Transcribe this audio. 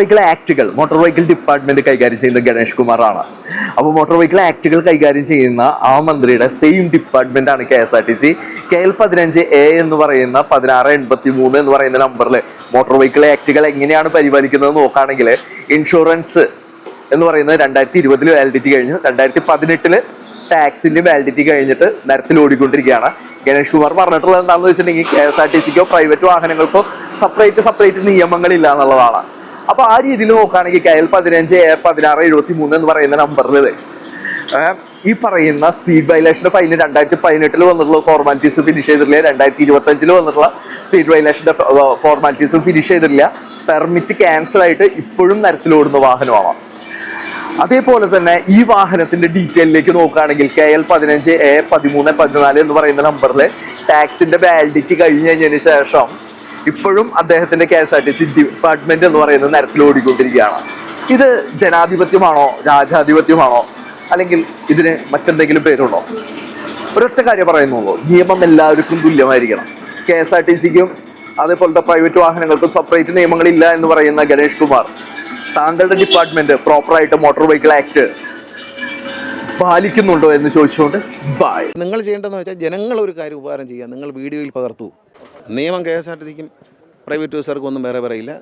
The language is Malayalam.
വെഹിക്കിൾ ആക്ടുകൾ മോട്ടോർ വെഹിക്കിൾ ഡിപ്പാർട്ട്മെന്റ് കൈകാര്യം ചെയ്യുന്ന ഗണേഷ് കുമാറാണ്. അപ്പോൾ മോട്ടോർ വെഹിക്കിൾ ആക്ടുകൾ കൈകാര്യം ചെയ്യുന്ന ആ മന്ത്രിയുടെ സെയിം ഡിപ്പാർട്ട്മെന്റ് ആണ് K S R T C. K L പതിനഞ്ച് എ എന്ന് പറയുന്ന പതിനാറ് എൺപത്തി മൂന്ന് എന്ന് പറയുന്ന നമ്പറിൽ മോട്ടോർ വെഹിക്കിൾ ആക്ടുകൾ എങ്ങനെയാണ് പരിപാലിക്കുന്നത് നോക്കുകയാണെങ്കിൽ ഇൻഷുറൻസ് എന്ന് പറയുന്നത് രണ്ടായിരത്തി ഇരുപതിൽ വാലിഡിറ്റി കഴിഞ്ഞു. രണ്ടായിരത്തി പതിനെട്ടിൽ ടാക്സിന്റെ വാലിഡിറ്റി കഴിഞ്ഞിട്ട് നിരത്തിൽ ഓടിക്കൊണ്ടിരിക്കുകയാണ്. ഗണേഷ് കുമാർ പറഞ്ഞിട്ടുള്ളത് എന്താണെന്ന് വെച്ചിട്ടുണ്ടെങ്കിൽ കെ എസ് ആർ ടി സിക്കോ പ്രൈവറ്റ് വാഹനങ്ങൾക്കോ സെപ്പറേറ്റ് സെപ്പറേറ്റ് നിയമങ്ങളില്ല എന്നുള്ളതാണ്. അപ്പൊ ആ രീതിയിൽ നോക്കുകയാണെങ്കിൽ കെ എൽ പതിനഞ്ച് എ പതിനാറ് എഴുപത്തി മൂന്ന് എന്ന് പറയുന്ന നമ്പറിൽ ഈ പറയുന്ന സ്പീഡ് വയലേഷന്റെ ഫൈൻ രണ്ടായിരത്തി പതിനെട്ടിൽ വന്നിട്ടുള്ള ഫോർമാലിറ്റീസ് ഫിനിഷ് ചെയ്തിട്ടില്ല. രണ്ടായിരത്തി ഇരുപത്തി അഞ്ചിൽ വന്നിട്ടുള്ള സ്പീഡ് വയലേഷന്റെ ഫോർമാലിറ്റീസും ഫിനിഷ് ചെയ്തിട്ടില്ല. പെർമിറ്റ് ക്യാൻസൽ ആയിട്ട് ഇപ്പോഴും നിരത്തിലോടുന്ന വാഹനമാണ്. അതേപോലെ തന്നെ ഈ വാഹനത്തിന്റെ ഡീറ്റെയിലേക്ക് നോക്കുകയാണെങ്കിൽ കെ എൽ പതിനഞ്ച് എ പതിമൂന്ന് പതിനാല് എന്ന് പറയുന്ന നമ്പറിൽ ടാക്സിന്റെ വാലിഡിറ്റി കഴിഞ്ഞു കഴിഞ്ഞതിന് ശേഷം ഇപ്പോഴും അദ്ദേഹത്തിന്റെ K S R T C department എന്ന് പറയുന്ന നിരത്തിൽ ഓടിക്കൊണ്ടിരിക്കുകയാണ്. ഇത് ജനാധിപത്യമാണോ രാജാധിപത്യമാണോ? അല്ലെങ്കിൽ ഇതിന് മറ്റെന്തെങ്കിലും പേരുണ്ടോ? ഒരൊറ്റ കാര്യം പറയുന്നുള്ളൂ. നിയമം എല്ലാവർക്കും തുല്യമായിരിക്കണം. കെ എസ് ആർ ടി സിക്കും അതേപോലത്തെ പ്രൈവറ്റ് വാഹനങ്ങൾക്കും സെപ്പറേറ്റ് നിയമങ്ങളില്ല എന്ന് പറയുന്ന ഗണേഷ് കുമാർ താങ്കളുടെ ഡിപ്പാർട്ട്മെന്റ് പ്രോപ്പറായിട്ട് മോട്ടോർ വെഹിക്കിൾ ആക്ട് പാലിക്കുന്നുണ്ടോ എന്ന് ചോദിച്ചുകൊണ്ട് ബായ് നിങ്ങൾ ചെയ്യേണ്ടതെന്ന് വെച്ചാൽ ജനങ്ങൾ ഒരു കാര്യം ഉപകാരം ചെയ്യുക. നിങ്ങൾ വീഡിയോയിൽ പകർത്തു. നിയമം കെ എസ് ആർ ടി സിക്കും പ്രൈവറ്റ് ബസ്സുകാർക്കും ഒന്നും വേറെ പറയില്ല.